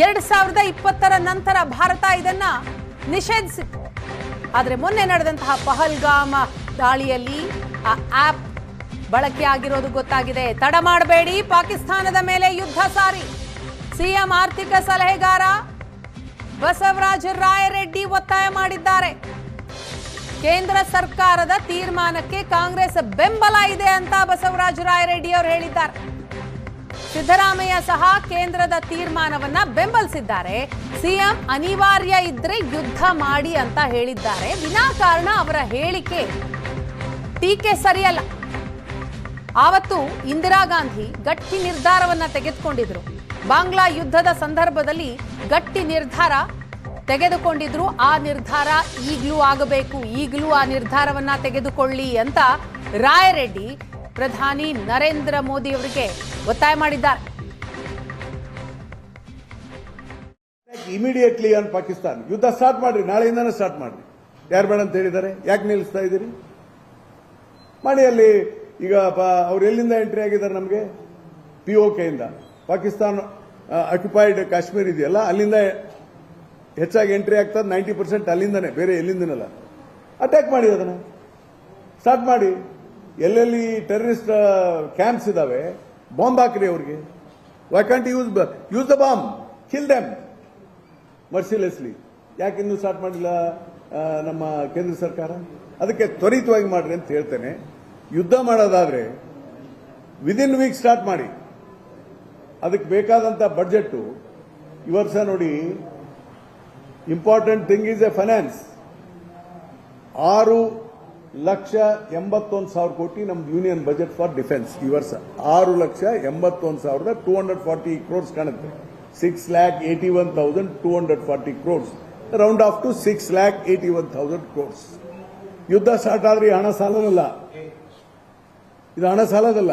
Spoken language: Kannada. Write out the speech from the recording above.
ಎರಡ್ ಸಾವಿರದ ಇಪ್ಪತ್ತರ ನಂತರ ಭಾರತ ಇದನ್ನ ನಿಷೇಧಿಸಿತ್ತು. ಆದರೆ ಮೊನ್ನೆ ನಡೆದಂತಹ ಪಹಲ್ಗಾಮ ದಾಳಿಯಲ್ಲಿ ಆ ಆಪ್ ಬಳಕೆ ಆಗಿರೋದು ಗೊತ್ತಾಗಿದೆ. ತಡ ಮಾಡಬೇಡಿ, ಪಾಕಿಸ್ತಾನದ ಮೇಲೆ ಯುದ್ಧ ಸಾರಿ. ಸಿಎಂ ಆರ್ಥಿಕ ಸಲಹೆಗಾರ ಬಸವರಾಜ ರಾಯರೆಡ್ಡಿ ಒತ್ತಾಯ ಮಾಡಿದ್ದಾರೆ. ಕೇಂದ್ರ ಸರ್ಕಾರದ ತೀರ್ಮಾನಕ್ಕೆ ಕಾಂಗ್ರೆಸ್ ಬೆಂಬಲ ಇದೆ ಅಂತ ಬಸವರಾಜ ರಾಯರೆಡ್ಡಿ ಅವರು ಹೇಳಿದ್ದಾರೆ. ಸಿದ್ದರಾಮಯ್ಯ ಸಹ ಕೇಂದ್ರದ ತೀರ್ಮಾನವನ್ನ ಬೆಂಬಲಿಸಿದ್ದಾರೆ. ಸಿಎಂ ಅನಿವಾರ್ಯ ಇದ್ರೆ ಯುದ್ಧ ಮಾಡಿ ಅಂತ ಹೇಳಿದ್ದಾರೆ. ವಿನಾಕಾರಣ ಅವರ ಹೇಳಿಕೆ ಟೀಕೆ ಸರಿಯಲ್ಲ. ಆವತ್ತು ಇಂದಿರಾ ಗಾಂಧಿ ಗಟ್ಟಿ ನಿರ್ಧಾರವನ್ನ ತೆಗೆದುಕೊಂಡಿದ್ರು. ಬಾಂಗ್ಲಾ ಯುದ್ಧದ ಸಂದರ್ಭದಲ್ಲಿ ಗಟ್ಟಿ ನಿರ್ಧಾರ ತೆಗೆದುಕೊಂಡಿದ್ರು. ಆ ನಿರ್ಧಾರ ಈಗಲೂ ಆಗಬೇಕು, ಈಗಲೂ ಆ ನಿರ್ಧಾರವನ್ನ ತೆಗೆದುಕೊಳ್ಳಿ ಅಂತ ರಾಯರೆಡ್ಡಿ ಪ್ರಧಾನಿ ನರೇಂದ್ರ ಮೋದಿ ಅವರಿಗೆ ಒತ್ತಾಯ ಮಾಡಿದ್ದಾರೆ. ಇಮಿಡಿಯೇಟ್ಲಿ ಆನ್ ಪಾಕಿಸ್ತಾನ್ ಯುದ್ಧ ಸ್ಟಾರ್ಟ್ ಮಾಡ್ರಿ, ನಾಳೆಯಿಂದಾನೇ ಸ್ಟಾರ್ಟ್ ಮಾಡ್ರಿ. ಯಾರು ಬೇಡ ಅಂತ ಹೇಳಿದ್ದಾರೆ? ಯಾಕೆ ನಿಲ್ಲಿಸ್ತಾ ಇದ್ದೀರಿ? ಮಾಡಿ ಈಗ ಅವ್ರು ಎಲ್ಲಿಂದ ಎಂಟ್ರಿ ಆಗಿದ್ದಾರೆ ನಮಗೆ? ಪಿ ಒ ಕೆಯಿಂದ ಪಾಕಿಸ್ತಾನ ಅಕ್ಯುಪೈಡ್ ಕಾಶ್ಮೀರ್ ಇದೆಯಲ್ಲ, ಅಲ್ಲಿಂದ ಹೆಚ್ಚಾಗಿ ಎಂಟ್ರಿ ಆಗ್ತದೆ ನೈಂಟಿ ಪರ್ಸೆಂಟ್ ಅಲ್ಲಿಂದನೇ, ಬೇರೆ ಎಲ್ಲಿಂದನಲ್ಲ. ಅಟ್ಯಾಕ್ ಮಾಡಿ ಅದನ್ನ. ಸ್ಟಾರ್ಟ್ ಮಾಡಿ. ಎಲ್ಲೆಲ್ಲಿ ಟೆರರಿಸ್ಟ್ ಕ್ಯಾಂಪ್ಸ್ ಇದಾವೆ ಬಾಂಬ್ ಹಾಕ್ರಿ ಅವ್ರಿಗೆ. Why can't use use the bomb kill them mercilessly ಯಾಕೆ ಇನ್ನೂ ಸ್ಟಾರ್ಟ್ ಮಾಡಿಲ್ಲ ನಮ್ಮ ಕೇಂದ್ರ ಸರ್ಕಾರ? ಅದಕ್ಕೆ ತ್ವರಿತವಾಗಿ ಮಾಡ್ರಿ ಅಂತ ಹೇಳ್ತೇನೆ. ಯುದ್ಧ ಮಾಡೋದಾದ್ರೆ ವಿದಿನ್ ವೀಕ್ ಸ್ಟಾರ್ಟ್ ಮಾಡಿ. ಅದಕ್ಕೆ ಬೇಕಾದಂತ ಬಡ್ಜೆಟ್ ಈ ವರ್ಷ ನೋಡಿ important thing is a finance ಆರು ಲಕ್ಷ ಎಂಬತ್ತೊಂದು ಸಾವಿರ ಕೋಟಿ ನಮ್ದು ಯೂನಿಯನ್ ಬಜೆಟ್ ಫಾರ್ ಡಿಫೆನ್ಸ್. ಈ ವರ್ಷ ಆರು ಲಕ್ಷ ಎಂಬತ್ತೊಂದು ಸಾವಿರದ ಟೂ ಹಂಡ್ರೆಡ್ ಫಾರ್ಟಿ ಕ್ರೋರ್ಸ್ ಕಾಣುತ್ತೆ. Six lakh eighty one thousand two hundred forty crores. Round off to six lakh eighty one thousand crores. ಯುದ್ಧ ಸ್ಟಾರ್ಟ್ ಆದ್ರೆ ಹಣ ಸಾಲದಲ್ಲ ಇದು ಹಣ ಸಾಲದಲ್ಲ?